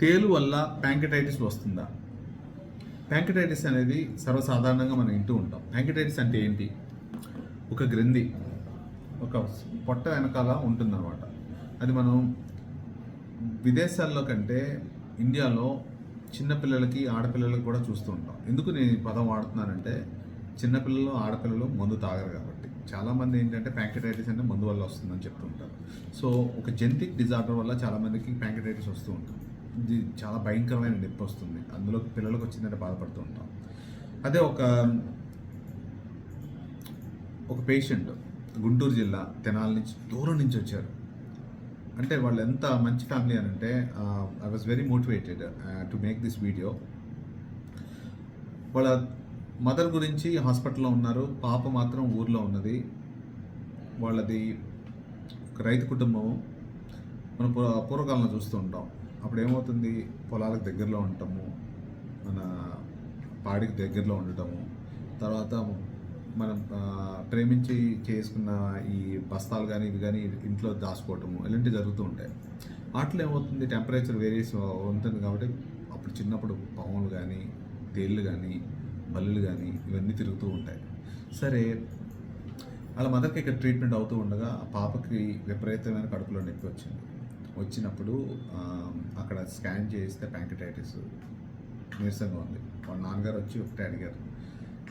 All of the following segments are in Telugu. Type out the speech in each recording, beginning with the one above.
తేలు వల్ల ప్యాంకటైటిస్ వస్తుందా? ప్యాంకటైటిస్ అనేది సర్వసాధారణంగా మనం వింటూ ఉంటాం. ప్యాంకటైటిస్ అంటే ఏంటి? ఒక గ్రంథి ఒక పొట్ట వెనకాల ఉంటుందన్నమాట. అది మనం విదేశాల్లో కంటే ఇండియాలో చిన్నపిల్లలకి ఆడపిల్లలకి కూడా చూస్తూ ఉంటాం. ఎందుకు నేను ఈ పదం వాడుతున్నానంటే చిన్నపిల్లలు ఆడపిల్లలు మందు తాగరు కాబట్టి. చాలామంది ఏంటంటే ప్యాంకటైటిస్ అంటే మందు వల్ల వస్తుందని చెప్తుంటారు. సో ఒక జెంతిక్ డిజార్డర్ వల్ల చాలామందికి ప్యాంకటైటిస్ వస్తూ ఉంటుంది. ఇది చాలా భయంకరమైన నొప్పి వస్తుంది. అందులో పిల్లలకు వచ్చిందంటే బాధపడుతూ ఉంటాం. అదే ఒక ఒక పేషెంట్ గుంటూరు జిల్లా తెనాల నుంచి దూరం నుంచి వచ్చారు. అంటే వాళ్ళు ఎంత మంచి ఫ్యామిలీ అని అంటే I was very motivated to make this video వాళ్ళ మదర్ గురించి హాస్పిటల్లో ఉన్నారు. పాప మాత్రం ఊర్లో ఉన్నది. వాళ్ళది ఒక రైతు కుటుంబం మనం పూర్వ- పూర్వకాలంలో చూస్తూ ఉంటాం. అప్పుడు ఏమవుతుంది పొలాలకు దగ్గరలో ఉండటము మన పాడికి దగ్గరలో ఉండటము తర్వాత మనం ప్రేమించి చేసుకున్న ఈ బస్తాలు కానీ ఇవి కానీ ఇంట్లో దాచుకోవటము ఇలాంటివి జరుగుతూ ఉంటాయి. వాటిలో ఏమవుతుంది? టెంపరేచర్ వేరియస్ ఉంటుంది కాబట్టి అప్పుడు చిన్నప్పుడు పాములు కానీ తేళ్ళు కానీ బల్లులు కానీ ఇవన్నీ తిరుగుతూ ఉంటాయి. సరే వాళ్ళ మదర్కి ఇక్కడ ట్రీట్మెంట్ అవుతూ ఉండగా ఆ పాపకి విపరీతమైన కడుపులో నొప్పి వచ్చింది. వచ్చినప్పుడు అక్కడ స్కాన్ చేస్తే ప్యాంకటైటిస్ నీరసంగా ఉంది. వాళ్ళ నాన్నగారు వచ్చి ఒకటే అడిగారు.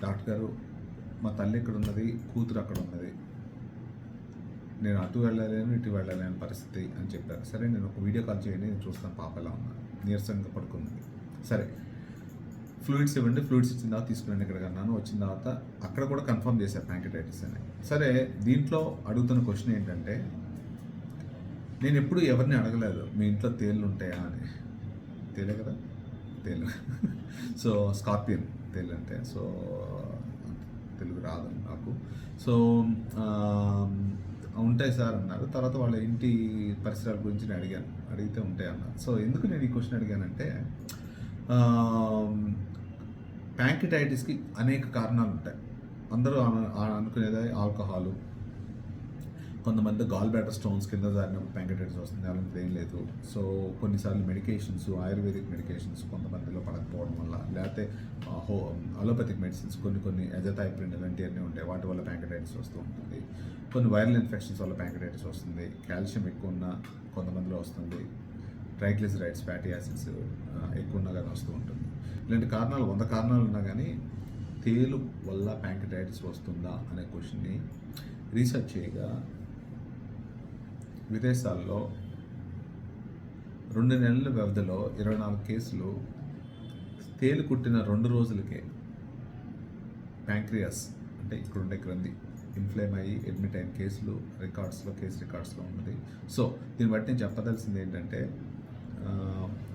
డాక్టర్ గారు మా తల్లి ఇక్కడ ఉన్నది? కూతురు అక్కడ ఉన్నది. నేను అటు వెళ్ళలేను ఇటు వెళ్ళలేని పరిస్థితి అని చెప్పారు. సరే నేను ఒక వీడియో కాల్ చేయండి నేను చూస్తాను పాప ఎలా ఉన్నా నీరసంగా పడుకుంది. సరే. ఫ్లూయిడ్స్ ఇవ్వండి. ఫ్లూయిడ్స్ ఇచ్చిన తర్వాత తీసుకురండి ఇక్కడికి అన్నాను. వచ్చిన తర్వాత అక్కడ కూడా కన్ఫర్మ్ చేశారు ప్యాంకటైటిస్ అని. సరే దీంట్లో అడుగుతున్న క్వశ్చన్ ఏంటంటే నేను ఎప్పుడు ఎవరిని అడగలేదు మీ ఇంట్లో తేళ్ళు ఉంటాయా? అని. తేలే కదా? తేలు. సో స్కార్పియన్ తేలు అంటే సో తెలుగు రాదు నాకు. సో ఉంటాయి సార్ అన్నారు. తర్వాత వాళ్ళ ఇంటి పరిసరాల గురించి నేను అడిగాను. అడిగితే ఉంటాయి అన్నారు. సో ఎందుకు నేను ఈ క్వశ్చన్ అడిగానంటే ప్యాంకిటైటిస్కి అనేక కారణాలు ఉంటాయి. అందరూ అనుకునేది ఆల్కహాలు కొంతమంది గాల్ బ్యాటర్ స్టోన్స్ కింద జారినప్పుడు పెంకటైటిస్ వస్తుంది. అలాంటిది ఏం లేదు. సో కొన్నిసార్లు మెడికేషన్స్ ఆయుర్వేదిక్ మెడికేషన్స్ కొంతమందిలో పడకపోవడం వల్ల లేకపోతే హో అలోపతిక్ మెడిసిన్స్ కొన్ని కొన్ని ఎజథైప్రిన్ ఇలాంటివన్నీ ఉంటాయి. వాటి వల్ల ప్యాంకటైటిస్ వస్తూ ఉంటుంది. కొన్ని వైరల్ ఇన్ఫెక్షన్స్ వల్ల ప్యాంకటైటిస్ వస్తుంది. కాల్షియం ఎక్కువ ఉన్న కొంతమందిలో వస్తుంది. ట్రైగ్లిసరైడ్స్ ఫ్యాటీ యాసిడ్స్ ఎక్కువ ఉన్నా కానీ వస్తూ ఉంటుంది. ఇలాంటి కారణాలు వంద కారణాలు ఉన్నా కానీ తేలు వల్ల ప్యాంకటైటిస్ వస్తుందా అనే క్వశ్చన్ని రీసెర్చ్ చేయగా విదేశాల్లో రెండు నెలల వ్యవధిలో ఇరవై నాలుగు కేసులు తేలు కుట్టిన రెండు రోజులకే ప్యాంక్రియాస్ అంటే ఇక్కడుండే గ్రంథి ఇన్ఫ్లేమ్ అయ్యి అడ్మిట్ అయిన కేసులు రికార్డ్స్లో కేసు రికార్డ్స్లో ఉన్నది. సో దీన్ని బట్టి నేను చెప్పదలసింది ఏంటంటే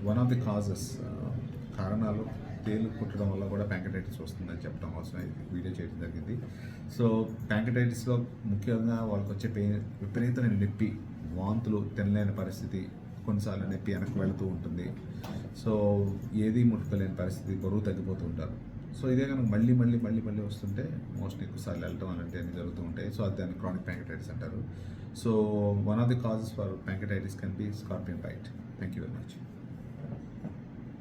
వన్ ఆఫ్ ది కాజెస్ కారణాలు తేలు కుట్టడం వల్ల కూడా ప్యాంకటైటిస్ వస్తుందని చెప్పడం అవసరం ఇది వీడియో చేయడం జరిగింది. సో ప్యాంకటైటిస్లో ముఖ్యంగా వాళ్ళకి వచ్చే పెయిన్ విపరీతమైన నొప్పి వాంతులు తినలేని పరిస్థితి కొన్నిసార్లు నొప్పి వెనక్కి వెళుతూ ఉంటుంది. సో ఏది ముట్టుకోలేని పరిస్థితి బరువు తగ్గిపోతూ ఉంటారు. సో ఇదే కనుక మళ్ళీ మళ్ళీ మళ్ళీ మళ్ళీ వస్తుంటే మోస్ట్ ఎక్కువసార్లు వెళ్ళటం అలాంటివన్నీ జరుగుతూ ఉంటాయి. సో అది దాన్ని క్రానిక్ ప్యాంకటైటిస్ అంటారు. So one of the causes for pancreatitis can be scorpion bite thank you very much